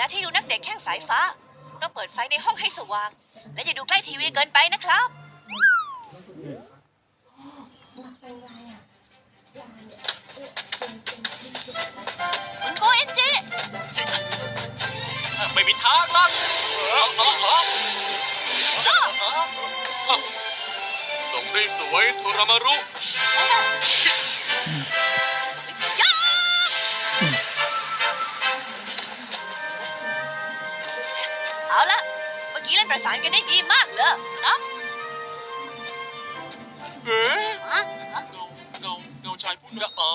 ลาที่ดูนักเตะแข้งสายฟ้า ต้องเปิดไฟในห้องให้สว่าง และอย่าดูใกล้ทีวีเกินไปนะครับ คุณโกเอ็นจิไม่มีทางหรอกส่งได้สวยโทรามารุ ประสานกันได้ดีมากเลยนะเอ๊ะฮะเงาเงาเงาชายผู้นึกอ๋อ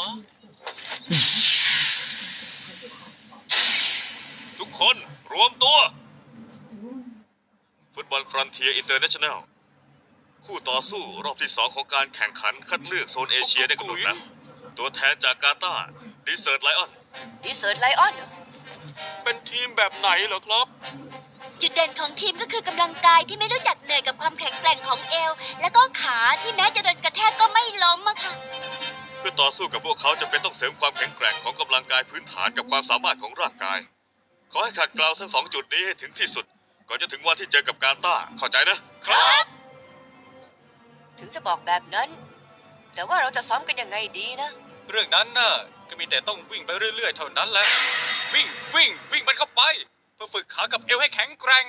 ทุกคนรวมตัว ฟุตบอลฟรอนเทียอินเตอร์เนชั่นแนลคู่ต่อสู้รอบที่สองของการแข่งขันคัดเลือกโซนเอเชียได้กำหนดแล้ว ตัวแทนจากกาตาร์ดิเซิร์ตไลออนดีเซิร์ตไลออนเหรอเป็นทีมแบบไหนเหรอครับ จุดเด่นของทีมก็คือกำลังกายที่ไม่รู้จักเหนื่อยกับความแข็งแกร่งของเอว แล้วก็ขาที่แม้จะโดนกระแทกก็ไม่ล้มอะค่ะ เพื่อต่อสู้กับพวกเขาจะเป็นต้องเสริมความแข็งแกร่งของกำลังกายพื้นฐานกับความสามารถของร่างกาย ขอให้ขัดเกลาทั้งสองจุดนี้ให้ถึงที่สุด ก่อนจะถึงวันที่เจอกับกาตาร์เข้าใจนะ ครับ ถึงจะบอกแบบนั้น แต่ว่าเราจะซ้อมกันยังไงดีนะ เรื่องนั้นน่ะก็มีแต่ต้องวิ่งไปเรื่อยๆ เท่านั้นแหละ วิ่งวิ่งวิ่งมันเข้าไปเพื่อฝึกขากับเอวให้แข็งแกร่ง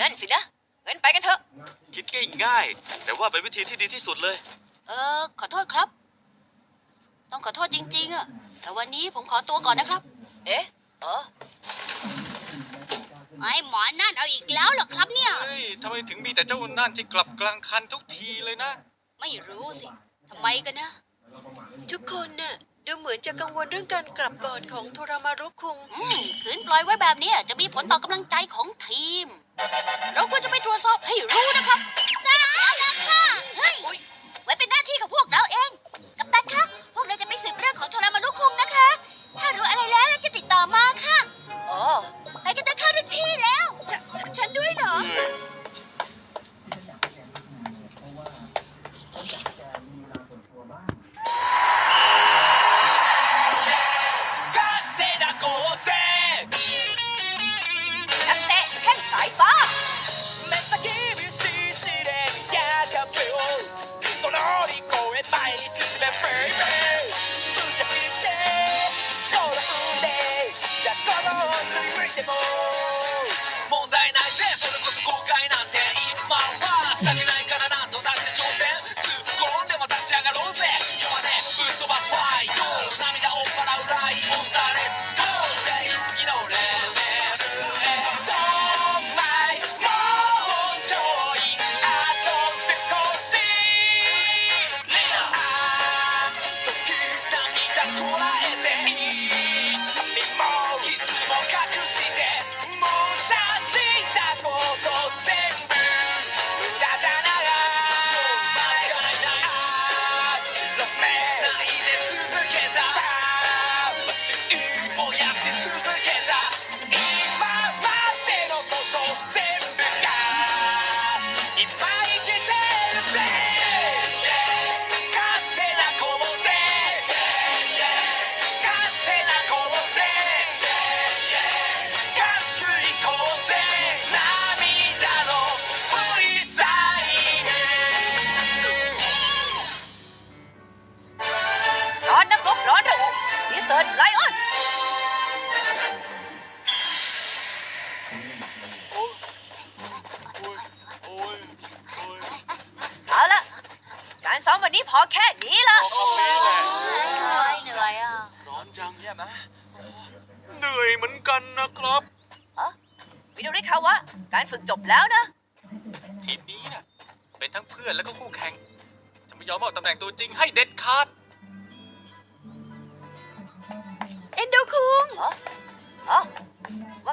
นั่นสินะงั้นไปกันเถอะ คิดง่ายๆแต่ว่าเป็นวิธีที่ดีที่สุดเลย เออ ขอโทษครับ ต้องขอโทษจริง ๆอะแต่วันนี้ผมขอตัวก่อนนะครับ เอ๊ะเออไอ้หมอนั่นเอาอีกแล้วเหรอครับเนี่ย เฮ้ยทำไมถึงมีแต่เจ้านั่นที่กลับกลางคันทุกทีเลยนะ ไม่รู้สิทำไมกันนะ ทุกคนน่ะ ดูเหมือนจะกังวลเรื่องการกลับก่อนของโทรามารุคุง อืมขืนปล่อยไว้แบบนี้จะมีผลต่อกำลังใจของทีม เราควรจะไปตรวจสอบให้รู้นะครับทราบแล้วล่ะค่ะเฮ้ยไว้เป็นหน้าที่ของพวกเราเอง กัปตันคะ พวกเราจะไปสืบเรื่องของโทรามารุ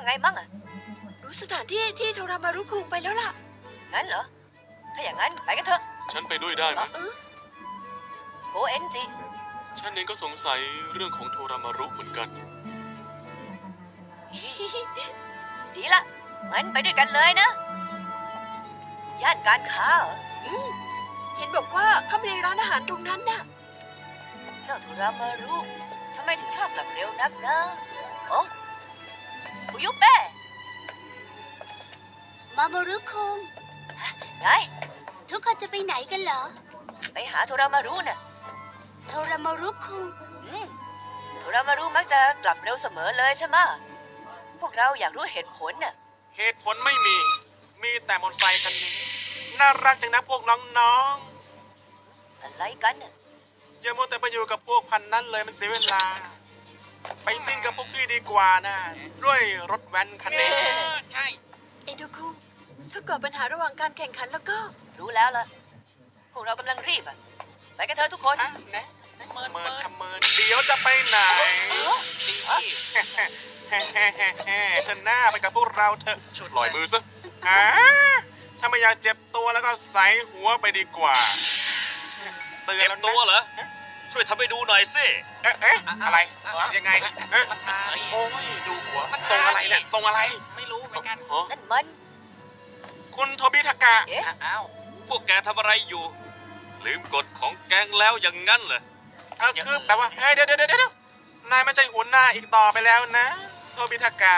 ไงมั่งอะรู้สถานที่ที่โทรามารุคุงไปแล้วล่ะ งั้นเหรอ ถ้าอย่างนั้นไปกันเถอะฉันไปด้วยได้ไหมเออโกเอ็นจิ ฉันเองก็สงสัยเรื่องของโทรามารุเหมือนกัน ดีละงั้นไปด้วยกันเลยนะ ย่านการค้าเหรอเห็นบอกว่าเขามีร้านอาหารตรงนั้นน่ะ เจ้าทุรามารุทำไมถึงชอบกลับเร็วนักนะ โอ้ ฟุยุเป้มามารุคุงไงทุกคนจะไปไหนกันเหรอ ไปหาโทรามารุน่ะโทรามารุคุงอืมโทรามารุมักจะกลับเร็วเสมอเลยใช่ไหมะพวกเราอยากรู้เหตุผลน่ะ เหตุผลไม่มี มีแต่มอเตอร์ไซค์คันนี้ น่ารักจังนะพวกน้องอะไรกันน่ะ ๆอย่ามัวแต่ไปอยู่กับพวกพันนั้นเลยมันเสียเวลา ไปซิ่งกับพวกพี่ดีกว่านะด้วยรถแว้นคันนี้ใช่ เอ็นดูคุงถ้าเกิดปัญหาระหว่างการแข่งขันแล้วก็ รู้แล้วล่ะ พวกเรากำลังรีบอะไปกันเถอะทุกคน อะนะเมินเมินทำเมินเดี๋ยวจะไปไหนแฮ่แฮ่แฮ่แฮ่เธอหน้าไปกับพวกเราเถอะปล่อยมือซะอ่าถ้าไม่อยากเจ็บตัวแล้วก็ใส่หัวไปดีกว่า เตือนเจ็บแล้วนะตัวเหรอ ช่วยทำให้ดูหน่อยสิเอ๊ะเอ๊ะอะไร ยังไงเอ๊ะโอ้ยดูหัวมันทรงอะไรเนี่ยทรงอะไร ไม่รู้เหมือนกันฮะนั่นมัน คุณโทบิทากะ เอ๊ะอ้าวพวกแกทำอะไรอยู่ ลืมกฎของแก๊งแล้วอย่างงั้นเหรอเออคือแปลว่า เฮ้ยเดี๋ยวเดี๋ยวเดี๋ยวเดี๋ยวนายไม่ใช่หัวหน้าอีกต่อไปแล้วนะ โทบิทากะ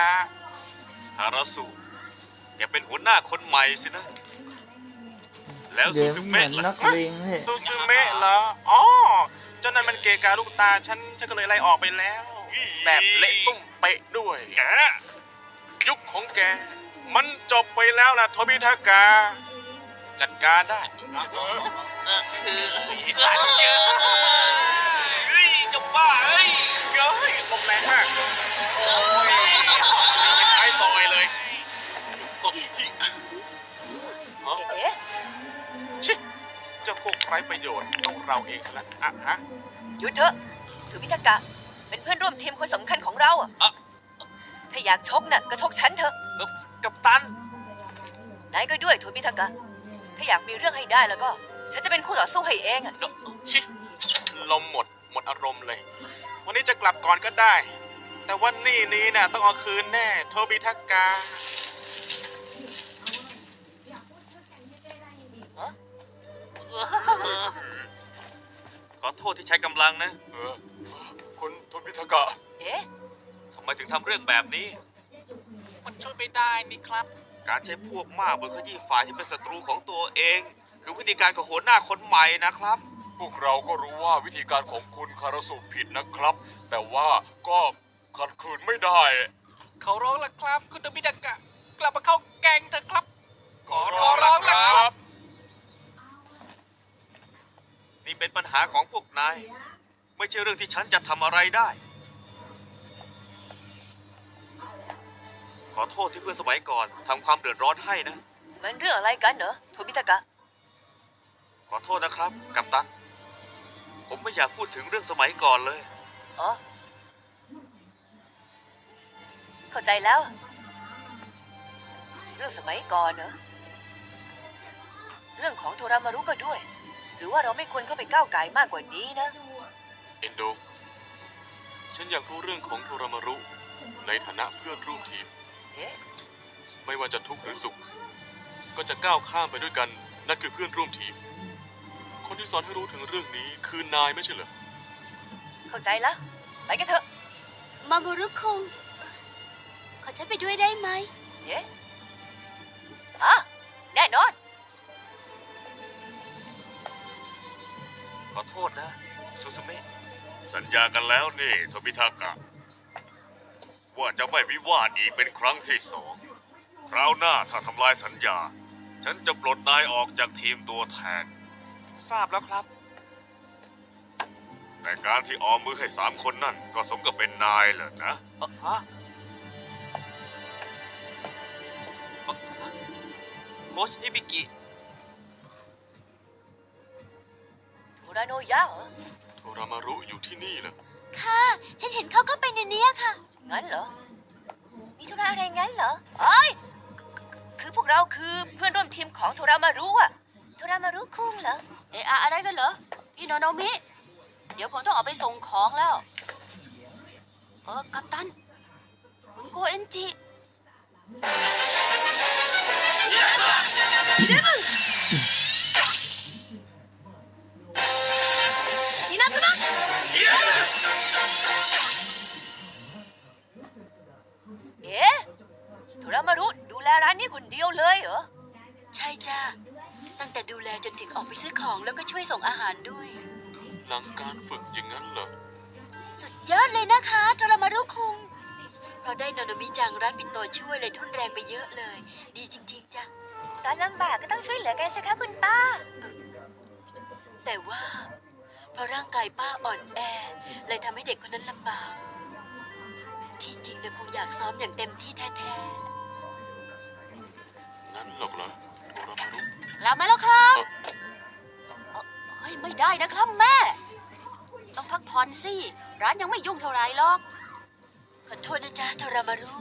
ฮาราสุแกเป็นหัวหน้าคนใหม่สินะ แล้วเดี๋ซูยวซูเหมือเมะนล่ะนักเลงเนี่ยซูซูเมะเหรออ๋อ เจ้านั้นมันเกะกาลูกตาฉันฉันก็เลยไล่ออกไปแล้ว แบบเละตุ้มเป๊ะด้วย แกยุคของแก มันจบไปแล้วล่ะโทบิทากะจัดการได้เฮ้ยจะบ้าเอ้ย เราเองสิละอะฮะหยุดเถอะ ถือพิทากะ เป็นเพื่อนร่วมทีมคนสำคัญของเราอะอะ ถ้าอยากชกน่ะก็ชกฉันเถอะ เอ่อกัปตัน นายก็ด้วยโทมิทากะ ถ้าอยากมีเรื่องให้ได้แล้วก็ ฉันจะเป็นคู่ต่อสู้ให้เองอะชิลมหมดหมดอารมณ์เลย วันนี้จะกลับก่อนก็ได้ แต่วันนี้นี้น่ะต้องเอาคืนแน่ โทบิทักกา ขอโทษที่ใช้กำลังนะเออคุณโทบิทักกะ เอ๊ะ ทำไมถึงทำเรื่องแบบนี้ มันช่วยไม่ได้นี่ครับ การใช้พวกมากบนขยี้ฝ่ายที่เป็นศัตรูของตัวเอง คือวิธีการของหัวหน้าคนใหม่นะครับ พวกเราก็รู้ว่าวิธีการของคุณคาราสุผิดนะครับ แต่ว่าก็ขัดขืนไม่ได้ เขาร้องละครับ คุณโตบิดากะ กลับมาเข้าแกงเถอะครับ ขอขอร้องละครับ นี่เป็นปัญหาของพวกนาย ไม่ใช่เรื่องที่ฉันจะทำอะไรได้ ขอโทษที่เพื่อนสมัยก่อนทำความเดือดร้อนให้นะ มันเรื่องอะไรกันเหรอโทมิทากะ ขอโทษนะครับ กัปตัน ผมไม่อยากพูดถึงเรื่องสมัยก่อนเลย อ๋อ เข้าใจแล้ว เรื่องสมัยก่อนเนอะเรื่องของโทรามารุก็ด้วย หรือว่าเราไม่ควรเข้าไปก้าวไก่ายมากกว่านี้นะ เอนโด ฉันอยากรู้เรื่องของโทรามารุ ในฐานะเพื่อนร่วมทีม เอ๊ะไม่ว่าจะทุกข์หรือสุข ก็จะก้าวข้ามไปด้วยกัน นั่นคือเพื่อนร่วมทีม คนที่สอนให้รู้ถึงเรื่องนี้คือนายไม่ใช่เหรอ เข้าใจแล้วไปกันเถอะ มามารุคุงขอฉันไปด้วยได้ไหม เอ๊ะอะแน่นอน อโทษนะซูซูเมะสัญญากันแล้วนี่โทมิทากะ ว่าจะไม่วิวาทอีกเป็นครั้งที่สอง คราวหน้าถ้าทำลายสัญญา ฉันจะปลดนายออกจากทีมตัวแทน ทราบแล้วครับ แต่การที่ออมมือให้สามคนนั่นก็สมกับเป็นนายเหรอนะฮะโค้ชฮิบิกิ ราโนยะเหรอ โทรามารุอยู่ที่นี่เหรอค่ะ ฉันเห็นเขาเข้าไปในเนี้ยค่ะ งั้นเหรอ มีธุระอะไรงั้นเหรอเอ้ยคือพวกเราคือเพื่อนร่วมทีมของโทรามารุอะโทรามารุคุงเหรอ เอะอะอะไรกันเหรอ พี่โนโนมิ เดี๋ยวผมต้องออกไปส่งของแล้ว เออ กัปตัน คุณโกเอนจินี่ หรอกเหรอโทรามารุๆลามาแล้วครับเอ่อเฮ้ยไม่ได้นะครับแม่ ต้องพักผ่อนสิ ร้านยังไม่ยุ่งเท่าไหรหรอก ขอโทษนะจ๊ะโทรามารุ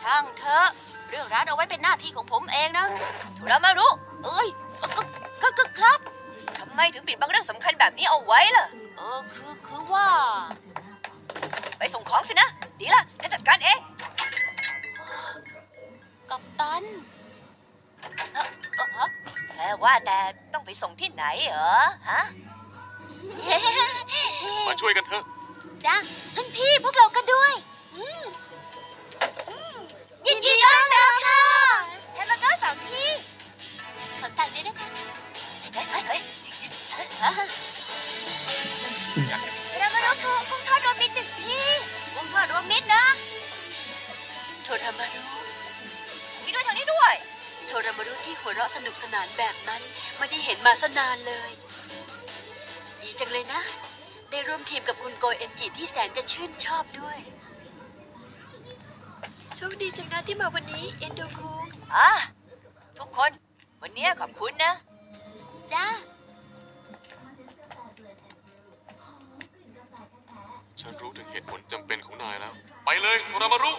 ช่างเถอะ เรื่องร้านเอาไว้เป็นหน้าที่ของผมเองนะโทรามารุ เอ้ยเอ่อก็ก็ก็ครับ ทำไมถึงปิดบังเรื่องสำคัญแบบนี้เอาไว้ล่ะ เออคือคือว่า ไปส่งของสินะ ดีล่ะฉันจัดการเอง กับตันเออเออฮะ แค่ว่าแต่ต้องไปส่งที่ไหนเหรอฮะมาช่วยกันเถอะ จ้ะรุ่นพี่พวกเราก็ด้วยยินดีต้อนรับค่ะแฮมเบอร์เกอร์สองที่ขอสั่งด้วยนะคะเฮ้ยเฮ้ยเฮ้ย หัวเราะสนุกสนานแบบนั้น ไม่ได้เห็นมาสนานเลย ดีจังเลยนะ ได้ร่วมทีมกับคุณโกเอนจิที่แสนจะชื่นชอบด้วยโชคดีจังนะที่มาวันนี้เอนโดคุงอะทุกคนวันนี้ขอบคุณนะ จ้า ฉันรู้ถึงเหตุผลจำเป็นของนายแล้ว ไปเลยโทรามารุ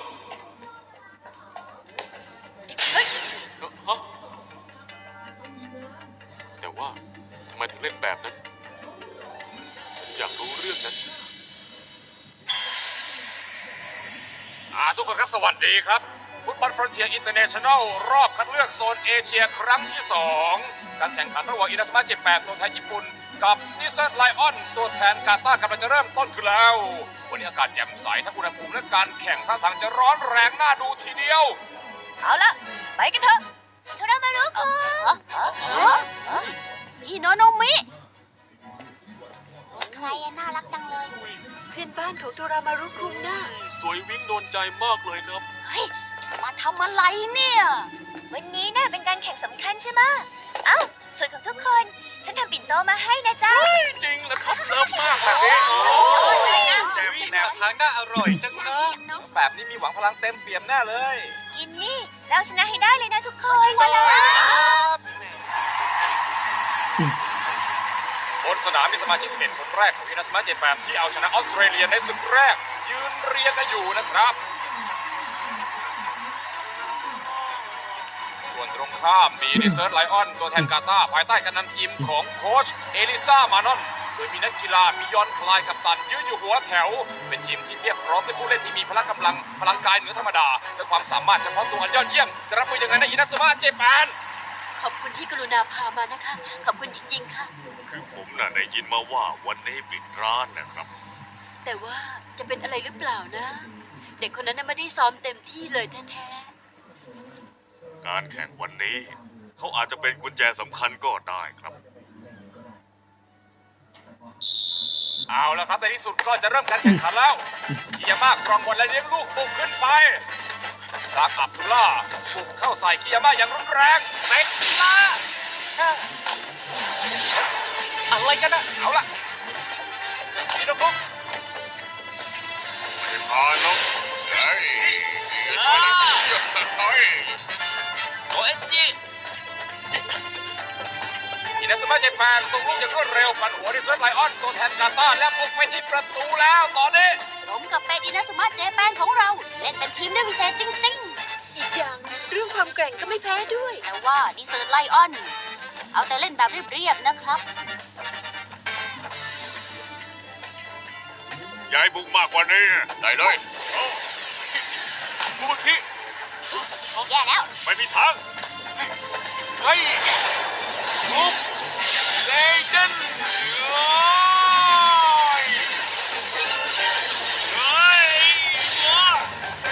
วัสดีครับฟุตบอลฟรอนเทียอินเตอร์เนชั่นแนลรอบคัดเลือกโซนเอเชียครั้งที่ 2 การแข่งขันระหว่างอินาสมาเจแปดตัวแทนญี่ปุ่น กับนิสเซอร์ไลออน ตัวแทนกาตาร์กำลังจะเริ่มต้นขึ้นแล้ว วันนี้อากาศแจ่มใสทั้งอุณหภูมิและการแข่งท่าทางจะร้อนแรงน่าดูทีเดียว เอาละไปกันเถอะโทรามารุคุงพี่โนโนมิใครน่ารักจังเลยเพื่อนบ้านของโทรามารุคุงน่ะ สวยวิ่งโดนใจมากเลยครับ เฮ้ย มาทำอะไรเนี่ย วันนี้น่าเป็นการแข่งสำคัญใช่ไหมะเอ้าส่วนของทุกคน ฉันทำปิ่นโตมาให้นะจ๊ะ จริงเหรอครับเลิฟมากแบบนี้แจวี่แนวทางน่าอร่อยจังนะ แบบนี้มีหวังพลังเต็มเปี่ยมแน่เลยกินนี่แล้วชนะให้ได้เลยนะทุกคนบนสนามมีสมาชิก11คนแรกของอินาสมาเจแปนที่เอาชนะออสเตรเลียในศึกแรก ยืนเรียงกันอยู่นะครับ ส่วนตรงข้ามมีนิเซิร์ตไลออนตัวแทนกาตาร์ภายใต้การนำทีมของโค้ชเอลิซามานอนโดยมีนักกีฬามียอนพลายกับตันยืนอยู่หัวแถว เป็นทีมที่เพียบพร้อมด้วยผู้เล่นที่มีพละกำลังพลังกายเหนือธรรมดา และความสามารถเฉพาะตัวอันยอดเยี่ยม จะรับมือยังไงในอินาสมาเจแปนขอบคุณที่กรุณาพามานะคะ ขอบคุณจริง ๆ ค่ะ คือผมน่ะได้ยินมาว่าวันนี้ปิดร้านนะครับ แต่ว่าจะเป็นอะไรหรือเปล่านะ เด็กคนนั้นน่ะไม่ได้ซ้อมเต็มที่เลยแท้การแข่งวันนี้ เขาอาจจะเป็นกุญแจสำคัญก็ได้ครับ เอาละครับในที่สุดก็จะเริ่มการแข่งขันแล้วกิยาม่าครองบอลและเลี้ยงลูกบุกขึ้นไปซากอับดุลล่าบุกเข้าใส่กิยาม่าอย่างรุนแรงเตะมาอะไรกันนะเอาละนี่นก ปุ๊บไม่พาลงเฮ้ยเฮ้ยโอเอ็นจีอินาสมาเจแปนส่งลูกอย่างรวดเร็วปันหัวที่เซิร์ฟไลออนตัวแทนกาตาร์และบุกไปที่ประตูแล้วตอนนี้ๆสมกับเป็นอินาสมาเจแปนของเรา เล่นเป็นทีมได้พิเศษจริงอีกอย่างเรื่องความแกร่งก็ไม่แพ้ด้วยๆแต่ว่าดิเซอร์ไลออน เอาแต่เล่นแบบเรียบๆนะครับ ยายบุกมากกว่านี้ ได้เลยโอ้บุกที่แย่แล้ว ไม่มีทาง เฮ้ยบุกเลเจนด์โอ้ยเฮ้ยว้า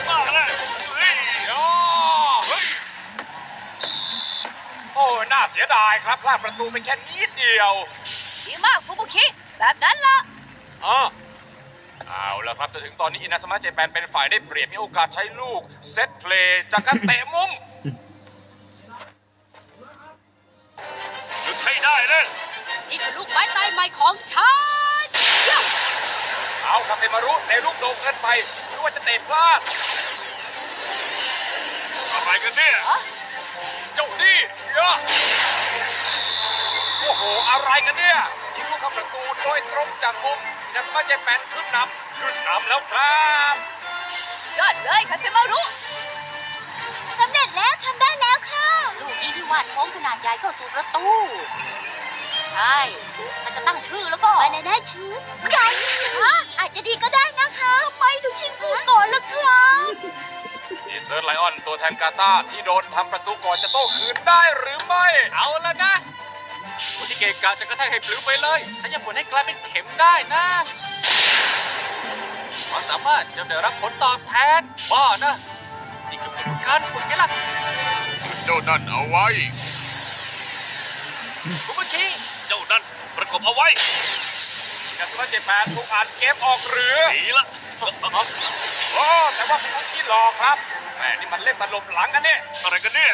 บ้าเลยเฮ้ยโอ้เฮ้ยโอ้น่าเสียสียดายครับพลาดประตูไปแค่นิดเดียว ดีมากฟูบุคิ แบบนั้นล่ะอ๋อ เอาละครับจนถึงตอนนี้อินาสมาเจแปนเป็นฝ่ายได้เปรียบมีโอกาสใช้ลูก เซตเพลย์จากการเตะมุมหยุดให้ได้นะนี่คือลูกไม้ตายใหม่ของฉันยะเอาคาเซมารุในลูกโด่งเกินไปหรือว่าจะเตะพลาดอะไรกันเนี่ย เจ้านี่เยอะโอ้โห อะไรกันเนี่ยยิงลูกเข้าประตูโดยตรงจากมุมอิ นาสมาเจแปนขึ้นนำขึ้นนำแล้วครับยอดเลยคาเซมารุสำเร็จแล้วทำได้แล้วค่ะ ลูกนี้ที่วาดโค้งขนาดใหญ่เข้าสู่ประตู ใช่ถ้าจะตั้งชื่อแล้วก็บานาน่าชื่อไก่ฮะอาจจะดีก็ได้นะคะทำไมถึงชิงพูดก่อนล่ะครับดีเซิร์ตไลออนตัวแทนกาตาร์ที่โดนทำประตูก่อนจะโต้คืนได้หรือไม่ เอาแล้วนะ คนที่เกะกะจะกระแทกให้ปลิวไปเลยถ้าจะฝนให้กลายเป็นเข็มได้นะความสามารถจะได้รับผลตอบแทนบ้านะ นี่คือผลของการฝึกไงล่ะเจ้านั่นเอาไว้ คุณเมื่อกี้เจ้านั่นประกบเอาไว้อินาสมาเจแปนถูกอ่านเกมออกหรือหนีละโอ้แต่ว่าฟุกุชิหลอกครับแหมนี่มันเล่นตลบหลังกันเนี่ยอะไรกันเนี่ย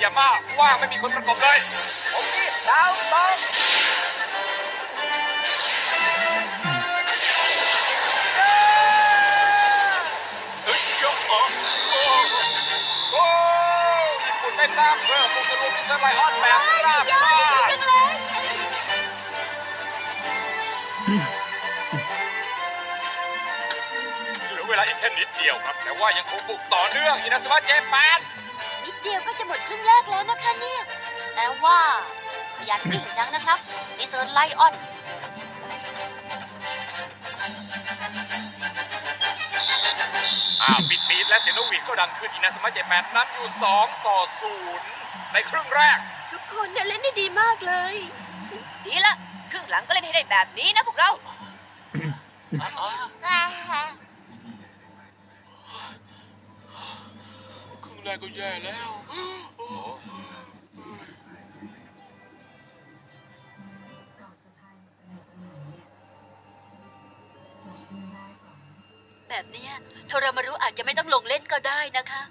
อย่ามาว่าไม่มีคนประกบเลยผมนี่ดาวต้องเฮ้ยยกออกโอ้โอ้ญี่ปุ่นได้แต้มเพิ่มลงสรุปมิสเตอร์ไลออนแบบราบยอคาดดีบจังเลยเหลือเวลาอีกแค่นิดเดียวครับ แต่ว่ายังคงบุกต่อเนื่องอินาสมาเจแปนนิด เดียวก็จะหมดครึ่งแรกแล้วนะคะเนี่ย แต่ว่าขยันวิ่งจังนะครับดิเซอร์ไลออน อ่าปิดปีดและเสียงนกหวีดก็ดังขึ้นอินาสมาเจแปนนำอยู่ 2 ต่อ 0 ในครึ่งแรก ทุกคนเนี่ยเล่นได้ดีมากเลย ดีละ ครึ่งหลังก็เล่นให้ได้แบบนี้นะพวกเราครึ่ แรกก็แย่แล้วแบบเนี้ยโทรามารุอาจจะไม่ต้องลงเล่นก็ได้นะคะ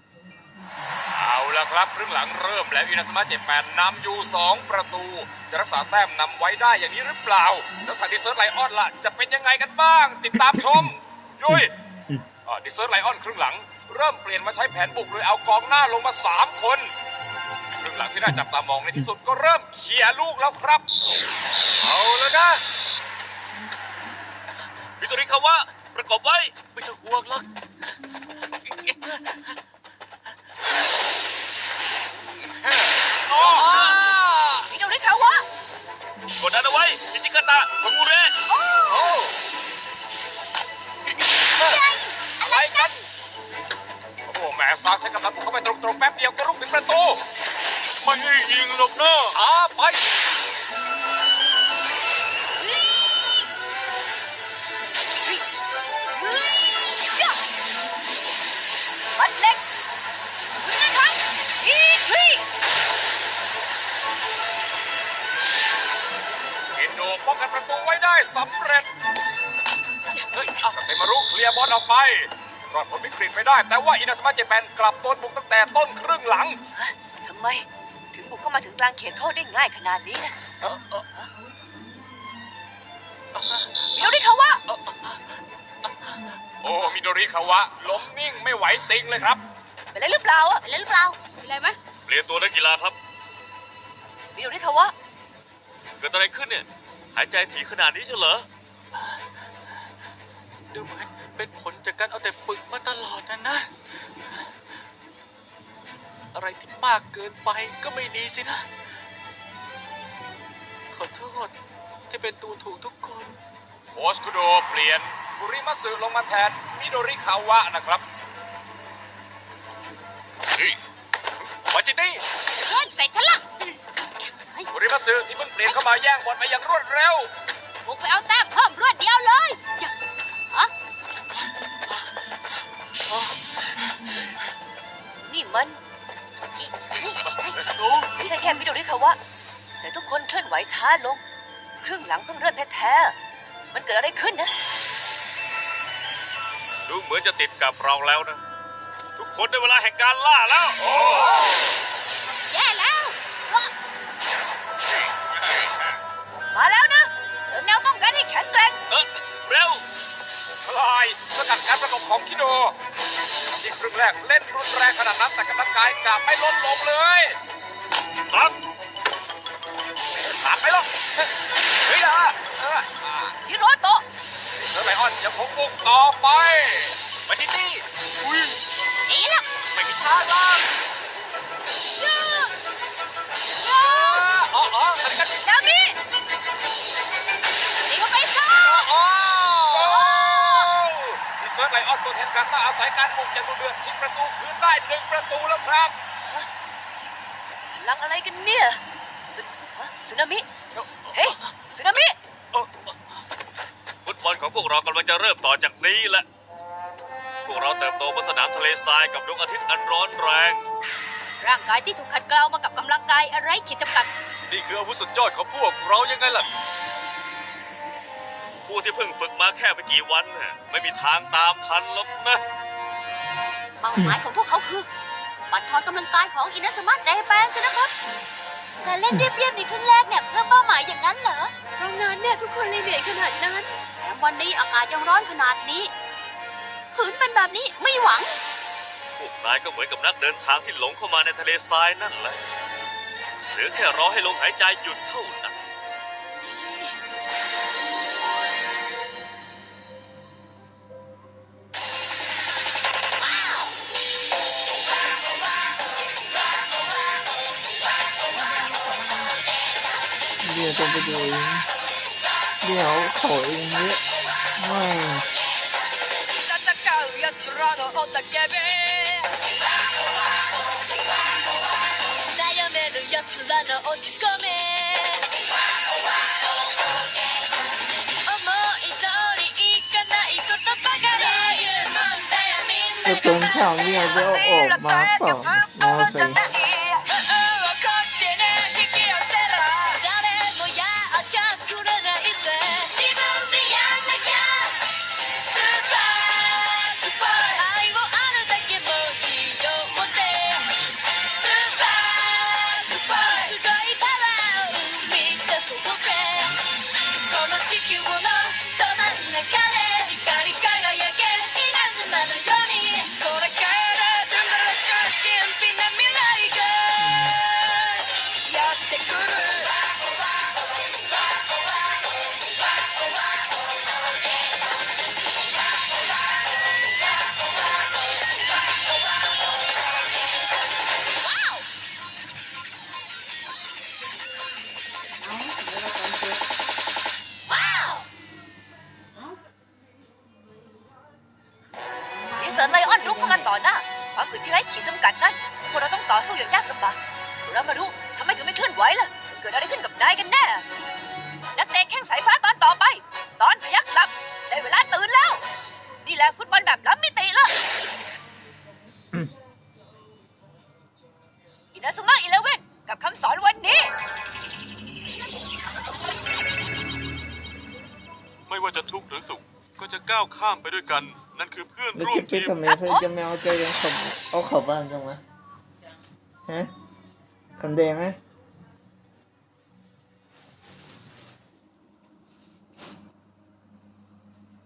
เอาละครับ ครึ่งหลังเริ่มแล้วอินาสมาเจแปนนำอยู่2ประตู จะรักษาแต้มนำไว้ได้อย่างนี้หรือเปล่า แล้วทางดิเซิร์ตไลออนล่ะ จะเป็นยังไงกันบ้าง ติดตามชมยุ้ยอ่า ดิเซิร์ตไลออนครึ่งหลัง เริ่มเปลี่ยนมาใช้แผนบุกโดยเอากองหน้าลงมา 3 คน ครึ่งหลังที่น่าจับตามองในที่สุดก็เริ่มเขี่ยลูกแล้วครับ เอาแล้วนะมิโตริคาวะประกบไว้ไม่ต้องห่วงหรอกมิโดริคาวะกดดันเอาไว้มิจิกาตะทงมูเระอะไร กัน โอ้แหมซากใช้กำลังบุกเข้าไปตรงๆแป๊บเดียวก็ลุกถึงประตูไม่ให้ยิงหรอกนะอาไปบัตรเล็กขึ้นนะครับอีทรีเอ็นโดป้องกันประตูไว้ได้สำเร็จ เฮ้ยอะเซมารุเคลียร์บอลออกไป รอดผลวิกฤตไปได้ แต่ว่าอินาสมาเจแปนกลับโดนบุกตั้งแต่ต้นครึ่งหลัง ทำไม ถึงบุกเข้ามาถึงกลางเขตโทษได้ง่ายขนาดนี้นะมิโดริคาวะ โอ้มิโดริคาวะล้มนิ่งไม่ไหวติงเลยครับ เป็นไรหรือเปล่าอะเป็นไรหรือเปล่าเป็นไรไหมเปลี่ยนตัวนักกีฬาครับ มิโดริคาวะ เกิดอะไรขึ้นเนี่ย หายใจถี่ขนาดนี้เชียวเหรอ ดูเหมือน เป็นผลจากการเอาแต่ฝึกมาตลอดนะนะ อะไรที่มากเกินไปก็ไม่ดีสินะ ขอโทษที่เป็นตัวถูกทุกคนโอสคุโดเปลี่ยนกุริมัสึลงมาแทนมิโดริคาวะนะครับนี่วาจิตี้เพื่อนใส่ฉันละกุริมัสึที่เพิ่งเปลี่ยนเข้ามาแย่งบอลมาอย่างรวดเร็วบุกไปเอาแต้มเพิ่มรวดเดียวเลยอย่า นี่มันโอ้ไม่ใช่แค่มิโดช้าลง ครึ่งหลังเพิ่งเริ่มแท้ๆมันเกิดอะไรขึ้นนะ ดูเหมือนจะติดกับเราแล้วนะ ทุกคนได้เวลาแห่งการล่าแล้ว แย่แล้ววะมาแล้วนะ สกัดการประกบของคิโดที่ครึ่งแรกเล่นรุนแรงขนาดนั้นแต่กำลังกายกลับไม่ลดลงเลยครับหลับไปหรอกเฮ้ยอะเอออ่าฮิโรโตะเซอร์ไลออนยังคงบุกต่อไปไปที่นี่อุ้ยหนีละไม่มีท่าล่าง เซิร์ฟไลออนตัวแทนการต้าอาศัยการบุกอย่างดุเดือดชิงประตูคืนได้หนึ่งประตูแล้วครับพลังอะไรกันเนี่ยฮะสึนามิ เฮ้ยสึนามิ ฟุตบอลของพวกเรากำลังจะเริ่มต่อจากนี้แหละ พวกเราเติบโตบนสนามทะเลทรายกับดวงอาทิตย์อันร้อนแรง ร่างกายที่ถูกขัดเกลามากับกำลังกายอะไรขีดจำกัด นี่คืออาวุธสุดยอดของพวกเรายังไงล่ะ ผู้ที่เพิ่งฝึกมาแค่ไม่กี่วันน่ะไม่มีทางตามทันหรอกนะ เป้าหมายของพวกเขาคือบั่นทอนกำลังกายของอินาสมาใจแปนสินะครับ การเล่นเรียบๆในครึ่งแรกเนี่ยเพื่อเป้าหมายอย่างนั้นเหรอ เพราะงั้นเนี่ยทุกคนเลยเหนื่อยขนาดนั้น แถมวันนี้อากาศยังร้อนขนาดนี้ถืนเป็นแบบนี้ไม่หวัง พวกนายก็เหมือนกับนักเดินทางที่หลงเข้ามาในทะเลทรายนั่นแหละเหลือแค่รอให้ลมหายใจหยุดเท่านั้น เลยเดี๋ยวโถเองเนี่ยไม่จะเป็นชาวเนี่ยจะออกมาเปล่าเราใส่ เซอไลออนรุกเข้ามาต่อหน้าความอึดที่ไร้ขีดจำกัดนั่นพวกเราต้องต่อสู้อย่างยากลำบากเรามารู้ทำไมถึงไม่เคลื่อนไหวล่ะ เกิดอะไรขึ้นกับนายกันแน่ นักเตะแข้งสายฟ้าตอนต่อไป ตอนพยักหลับ ได้เวลาตื่นแล้ว นี่แหละฟุตบอลแบบล้ำมิติละอินาซุมะอีเลเว่นกับคำสอนวันนี้ ไม่ว่าจะทุกข์หรือสุขก็จะก้าวข้ามไปด้วยกัน นั่นคือเพื่อนแล้วร่วจะมไปทีมทำไมเพื่อนจะไม่เอาใจยังเขาเอาเขาบ้านจังวะฮะคันแดงไหม